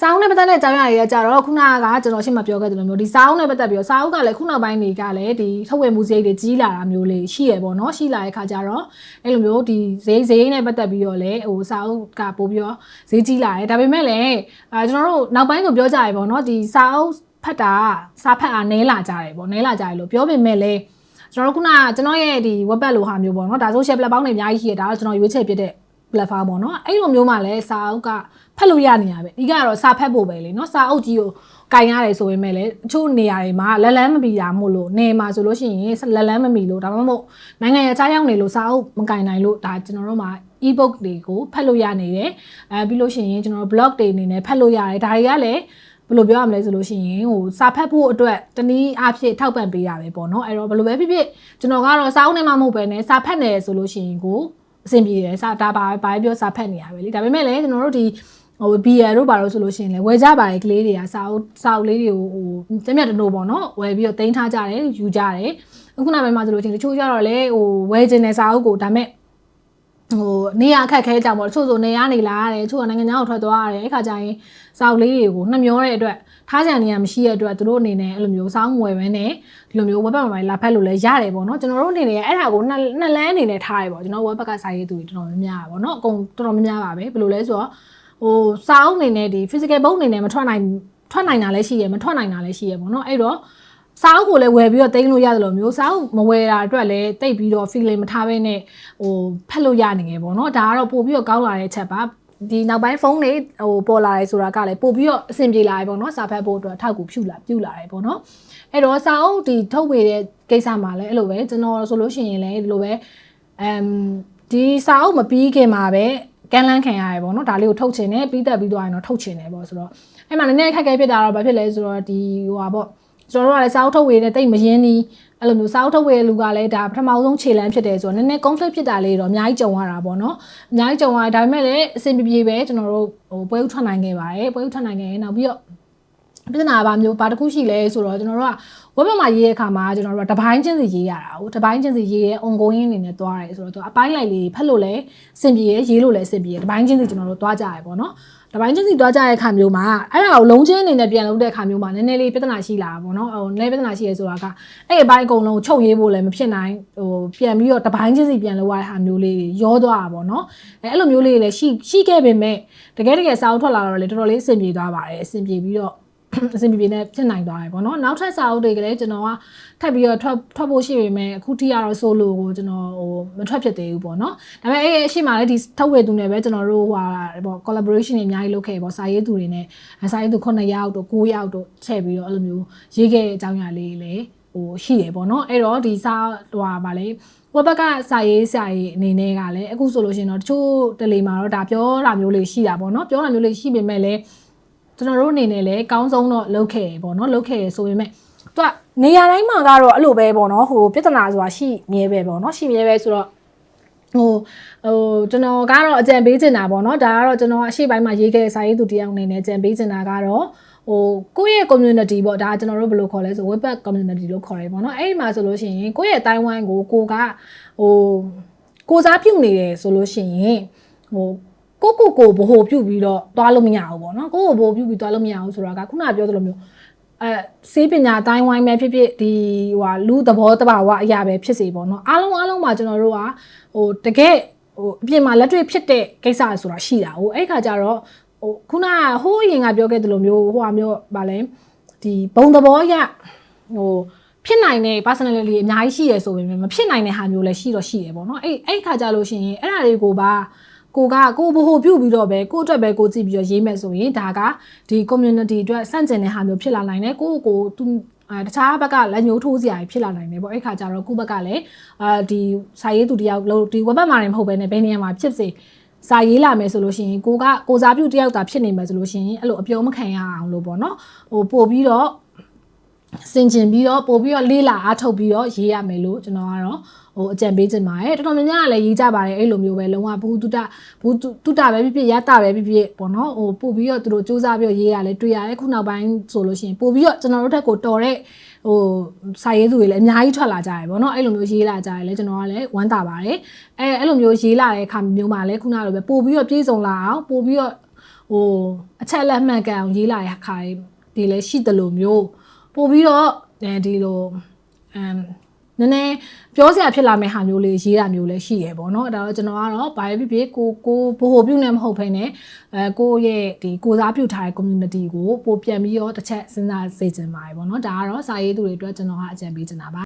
စာအုပ်နဲ့ပတ်သက်တဲ့အကြောင်းအရာတွေကကြတော့ခုနကကျွန်တော်ရှင်းမပြောခဲ့တယ်လို့မျိုးဒီစာအုပ်နဲ့ပတ်သက်ပြီးတော့စာအုပ်ကလည်းခုနောက်ပိုင်းတွေကလည်းဒီထုတ်ဝေမှုစရိတ်တွေကြီးလာတာမျိုးလေးရှိရပေါ့နော်ရှိလာတဲ့ခါကျတော့အဲ့လိုမျိုးဒီဈေးဈေးနဲ့ပတ်သက်ပြီးတော့လည်းဟိုစာအုပ်ကပို့ပြီးတော့ဈေးကြီးလာတယ်ဒါပေမဲ့လည်းအဲကျွန်တော်တို့နောက်ပိုင်းကိုပြောကြရပေါ့နော်ဒီစာအုပ်ဖတ်တာစာဖတ်အားနည်းလာကြတယ်ပေါ့နည်းလာကြတယ်လို့ပြောပေမဲ့လည်းကျွန်တော်တို့ခုနကကျွန်တော်ရဲ့ဒီ web page လိုဟာမျိုးပေါ့နော်ဒါ social platform တွေအများကြီးရှိရဒါတော့ကျွန်တော်ရွေးချယ်ပြတဲ့ platform ပေါ့နော်အဲ့လိုမျိုးမှလည်းစာအုပ်ကဖတ်လို့ရနေရပဲဒီကတော့စာဖတ်ဖို့ပဲလေနော်စာအုပ်ကြီးကိုကင်ရတယ်ဆိုပေမဲ့လည်းအချို့နေရာတွေမှာလက်လန်းမမီတာမို့လို့နေမှာဆိုလို့ရှိရင်လက်လန်းမမီလို့ဒါမှမဟုတ်နိုင်ငံရဲ့အခြားရောက်နေလို့စာအုပ်မကင်နိုင်လို့ဒါကျွန်တော်တို့မှာ ebook တွေကိုဖတ်လို့ရနေတယ်အဲပြီးလို့ရှိရင်ကျွန်တော်တို့ blog တွေအနေနဲ့ဖတ်လို့ရတယ်ဒါတွေကလည်းဘယ်လိုပြောရမလဲဆိုလို့ရှိရင်ဟိုစာဖတ်ဖို့အတွက်တနည်းအားဖြင့်ထောက်ပံ့ပေးရပဲပေါ့နော်အဲ့တော့ဘယ်လိုပဲဖြစ်ဖြစ်ကျွန်တော်ကတော့စာအုပ်နဲ့မှမဟုတ်ပဲねစာဖတ်နေရဆိုလို့ရှိရင်ကို အဆင်ပြေတယ်စာဒါပါဘာပြောစာဖတ်နေရပဲလေဒါပေမဲ့လည်းကျွန်တော်တို့ဒီဟို BL တို့ဘာလို့ဆိုလို့ရှိရင်လည်းဝယ်ကြပါတယ်ကလေးတွေကစာအုပ်စာအုပ်လေးတွေကိုဟိုတမျက်တနိုးပေါ့နော်ဝယ်ပြီးတော့တင်ထားကြတယ်ယူကြတယ်အခုနောက်ပိုင်းမှာဆိုလို့ရှိရင်တချို့ကြတော့လေဟိုဝယ်ခြင်းတဲ့စာအုပ်ကိုဒါမဲ့ ဟိုနေရအခက်ခဲကြောင်ပေါ့တချို့ဆိုနေရနေလာရတယ်တချို့ကနိုင်ငံခြားကိုထွက်သွားရတယ်အဲ့ခါကျရင်စာအုပ်လေးတွေကိုနှမျောတဲ့အတွက်ထားကြံနေရမရှိတဲ့အတွက်သူတို့အနေနဲ့အဲ့လိုမျိုးစောင်းမွယ်ပဲနဲ့ဒီလိုမျိုးဝက်ဘက်မှာပိုင်းလာဖက်လို့လည်းရတယ်ပေါ့နော်ကျွန်တော်တို့အနေနဲ့အဲ့ဒါကိုနှစ်နှစ်လမ်းအနေနဲ့ထားရပေါ့ကျွန်တော်ဝက်ဘက်ကစာရေးသူတွေတော်တော်များများပါပေါ့နော်အကုန်တော်တော်များများပါပဲဘယ်လိုလဲဆိုတော့ဟိုစာအုပ်အနေနဲ့ဒီ physical book အနေနဲ့မထွက်နိုင်ထွက်နိုင်တာလည်းရှိရမထွက်နိုင်တာလည်းရှိရပေါ့နော်အဲ့တော့ စာအုပ်ကိုလည်းဝယ်ပြီးတော့တင်လို့ရတယ်လို့မျိုးစာအုပ်မဝယ်တာအတွက်လည်းတိတ်ပြီးတော့ feeling မထားဘဲနဲ့ဟိုဖက်လို့ရနေငယ်ပေါ့နော်ဒါကတော့ပို့ပြီးတော့ကောင်းလာတဲ့ချက်ပါဒီနောက်ပိုင်းဖုန်းတွေဟိုပေါ်လာတယ်ဆိုတာကလည်းပို့ပြီးတော့အဆင်ပြေလာပြီပေါ့နော်စာဖတ်ဖို့အတွက်အထောက်အကူပြုလာပြုလာတယ်ပေါ့နော်အဲ့တော့စာအုပ်ဒီထုတ်ဝေတဲ့ကိစ္စမှာလည်းအဲ့လိုပဲကျွန်တော်ဆိုလို့ရှိရင်လည်းဒီလိုပဲအမ်ဒီစာအုပ်မပြီးခင်မှာပဲကန်လန်းခံရတယ်ပေါ့နော်ဒါလေးကိုထုတ်ချင်တယ်ပြီးသက်ပြီးသွားရင်တော့ထုတ်ချင်တယ်ပေါ့ဆိုတော့အဲ့မှာနည်းနည်းခက်ခဲဖြစ်တာတော့ဘာဖြစ်လဲဆိုတော့ဒီဟိုပါပေါ့ ကျွန်တော်တို့ကလည်းစာအုပ်ထုတ်ဝေတဲ့တိတ်မရင်းနီးအဲ့လိုမျိုးစာအုပ်ထုတ်ဝေတဲ့လူကလည်းဒါပထမဆုံးခြေလမ်းဖြစ်တယ်ဆိုတော့နည်းနည်း conflict ဖြစ်တာလေးတော့အများကြီးကြုံရတာပေါ့နော်အများကြီးကြုံရတယ်ဒါပေမဲ့လည်းအဆင်ပြေပြေပဲကျွန်တော်တို့ဟိုပွဲဥထွက်နိုင်ခဲ့ပါတယ်ပွဲဥထွက်နိုင်ခဲ့ရင်နောက်ပြီးတော့ ပြဿနာဘာမျိုးဘာတစ်ခုရှိလဲဆိုတော့ကျွန်တော်တို့ကဝက်ဘက်မှာရေးတဲ့အခါမှာကျွန်တော်တို့ကတပိုင်းချင်းစီရေးရတာဟုတ်တပိုင်းချင်းစီရေးရဲ ongoing အနေနဲ့သွားတယ်ဆိုတော့သူအပိုင်းလိုက်လေးဖက်လို့လည်းအဆင်ပြေရဲရေးလို့လည်းအဆင်ပြေရဲတပိုင်းချင်းစီကျွန်တော်တို့သွားကြရပေါ့နော်တပိုင်းချင်းစီသွားကြတဲ့အခါမျိုးမှာအဲ့ဒါကိုလုံးချင်းအနေနဲ့ပြန်လုပ်တဲ့အခါမျိုးမှာနည်းနည်းလေးပြဿနာရှိလာတာပေါ့နော်ဟိုနည်းပြဿနာရှိရဲဆိုတာကအဲ့အပိုင်းအကုန်လုံးချုပ်ရေးဖို့လည်းမဖြစ်နိုင်ဟိုပြန်ပြီးတော့တပိုင်းချင်းစီပြန်လုပ်ရတဲ့ဟာမျိုးလေးရောသွားတာပေါ့နော်အဲ့အဲ့လိုမျိုးလေးလည်းရှိရှိခဲ့ပေမဲ့တကယ်တကယ်စာအုပ်ထွက်လာတော့လေတော်တော်လေးအဆင်ပြေသွားပါတယ်အဆင်ပြေပြီးတော့ အဆင်ပြေပြေနဲ့ဖြစ်နိုင်သွားတယ်ပေါ့နော်နောက်ထပ်စာအုပ်တွေကလည်းကျွန်တော်ကထပ်ပြီးတော့ထွက်ထွက်ဖို့ရှိပေမဲ့အခုထိကတော့ solo ကိုကျွန်တော်ဟိုမထွက်ဖြစ်သေးဘူးပေါ့နော်ဒါပေမဲ့အဲ့အရှိမှလည်းဒီထုတ်ဝေသူနဲ့ပဲကျွန်တော်တို့ဟိုဟာပေါ့ collaboration တွေအများကြီးလုပ်ခဲ့ပေါ့စာရေးသူတွေနဲ့စာရေးသူ9ယောက်တို့9ယောက်တို့ထည့်ပြီးတော့အဲ့လိုမျိုးရေးခဲ့တဲ့အကြောင်းအရာလေးလည်းဟိုရှိတယ်ပေါ့နော်အဲ့တော့ဒီစာဟိုဟာဗာလေဝဘကစာရေးစာရေးအနေနဲ့ကလည်းအခုဆိုလို့ရှိရင်တော့တချို့တလေမှာတော့ဒါပြောတာမျိုးလေးရှိတာပေါ့နော်ပြောတာမျိုးလေးရှိပေမဲ့လည်း ကျွန်တော်တို့အနေနဲ့လည်းအကောင်းဆုံးတော့လုပ်ခဲ့ရပေါ့နော်လုပ်ခဲ့ရဆိုပေမဲ့သူကနေရာတိုင်းမှာကတော့အဲ့လိုပဲပေါ့နော်ဟိုပြဿနာဆိုတာရှိမြဲပဲပေါ့နော်ရှိမြဲပဲဆိုတော့ဟိုဟိုကျွန်တော်ကတော့အကြံပေးချင်တာပေါ့နော်ဒါကတော့ကျွန်တော်အရှိပိုင်းမှာရေးခဲ့တဲ့စာရေးသူတယောက်အနေနဲ့အကြံပေးချင်တာကတော့ဟိုကိုယ့်ရဲ့ community ပေါ့ဒါကျွန်တော်တို့ဘယ်လိုခေါ်လဲဆို web community လို့ခေါ်ရဲပေါ့နော်အဲ့ဒီမှာဆိုလို့ရှိရင်ကိုယ့်ရဲ့တိုင်းဝိုင်းကိုကိုကဟိုကိုစားပြုတ်နေတယ်ဆိုလို့ရှိရင်ဟို ကိုကိုကိုဘ ਹੁ ပြုတ်ပြီးတော့သွားလို့မရဘူးပေါ့နော်ကိုကိုဘ ਹੁ ပြုတ်ပြီးသွားလို့မရဘူးဆိုတာကခုနကပြောသလိုမျိုးအဲစေးပညာတိုင်းဝိုင်းပဲဖြစ်ဖြစ်ဒီဟိုဟာလူသဘောတဘာဝအရာပဲဖြစ်စေပေါ့နော်အားလုံးအားလုံးမှာကျွန်တော်တို့ကဟိုတကယ်ဟိုအပြင်မှာလက်တွေ့ဖြစ်တဲ့ကိစ္စဆိုတာရှိတာဟိုအဲ့ခါကျတော့ဟိုခုနကဟိုးအရင်ကပြောခဲ့သလိုမျိုးဟိုဟာမျိုးဗာလဲဒီဘုံသဘောရဟိုဖြစ်နိုင်တဲ့ personality အများကြီးရှိရဆိုပေမဲ့မဖြစ်နိုင်တဲ့ဟာမျိုးလည်းရှိတော့ရှိတယ်ပေါ့နော်အဲ့အဲ့ခါကြလို့ရှိရင်အဲ့ဒါတွေကိုပါ ကိုကကိုဘို့ပြုတ်ပြီးတော့ပဲကိုအတွက်ပဲကိုကြည့်ပြီးတော့ရေးမယ်ဆိုရင်ဒါကဒီ community အတွက်စန့်ကျင်တဲ့ဟာမျိုးဖြစ်လာနိုင်တယ်ကိုကိုသူအဲတခြားဘက်ကလက်ညှိုးထိုးစရာဖြစ်လာနိုင်တယ်ပေါ့အဲ့ခါကျတော့ခုဘက်ကလည်းအာဒီစာရေးသူတယောက်လို့ဒီဝက်ဘက်မှာနေမဟုတ်ဘဲနဲ့ဘယ်နေရာမှာဖြစ်စေစာရေးလာမယ်ဆိုလို့ရှိရင်ကိုကကိုစားပြုတယောက်သာဖြစ်နေမယ်ဆိုလို့ရှိရင်အဲ့လိုအပြောမခံရအောင်လို့ပေါ့နော်ဟိုပို့ပြီးတော့ စင်ကျင်ပြီးတော့ပို့ပြီးတော့လေးလာအားထုတ်ပြီးတော့ရေးရမယ်လို့ကျွန်တော်ကတော့ဟိုအကြံပေးချင်ပါတယ်တော်တော်များများကလည်းရေးကြပါတယ်အဲ့လိုမျိုးပဲလုံးဝဘူးတုတဘူးတုတပဲဖြစ်ဖြစ်ရတာပဲဖြစ်ဖြစ်ပေါ့နော်ဟိုပို့ပြီးတော့သူတို့စူးစမ်းပြီးတော့ရေးရလဲတွေ့ရတယ်ခုနောက်ပိုင်းဆိုလို့ရှိရင်ပို့ပြီးတော့ကျွန်တော်တို့ထက်ကိုတော်တဲ့ဟိုစာရေးသူတွေလည်းအများကြီးထွက်လာကြတယ်ပေါ့နော်အဲ့လိုမျိုးရေးလာကြတယ်လဲကျွန်တော်ကလည်းဝမ်းသာပါတယ်အဲအဲ့လိုမျိုးရေးလာတဲ့အခါမျိုးမှာလဲခုနလိုပဲပို့ပြီးတော့ပြေးစုံလာအောင်ပို့ပြီးတော့ဟဟိုအချက်လက်မှန်ကန်အောင်ရေးလာတဲ့ခါဒီလည်းရှိတယ်လို့မျိုး ပို့ပြီးတော့အဲဒီလိုအမ်နည်းနည်းပြောစရာဖြစ်လာမယ့်ဟာမျိုးလေးရေးတာမျိုးလည်းရှိရပေါ့နော်ဒါတော့ကျွန်တော်ကတော့ဘာပဲဖြစ်ဖြစ်ကိုကိုဘိုဟိုပြုတ်နေမဟုတ်ဘဲနဲ့အဲကိုရဲ့ဒီကိုစားပြုတ်ထားတဲ့ community ကိုပို့ပြန်ပြီးတော့တစ်ချက်စဉ်းစားစေချင်ပါတယ်ပေါ့နော်ဒါကတော့စာရေးသူတွေအတွက်ကျွန်တော်ကအကြံပေးချင်တာပါ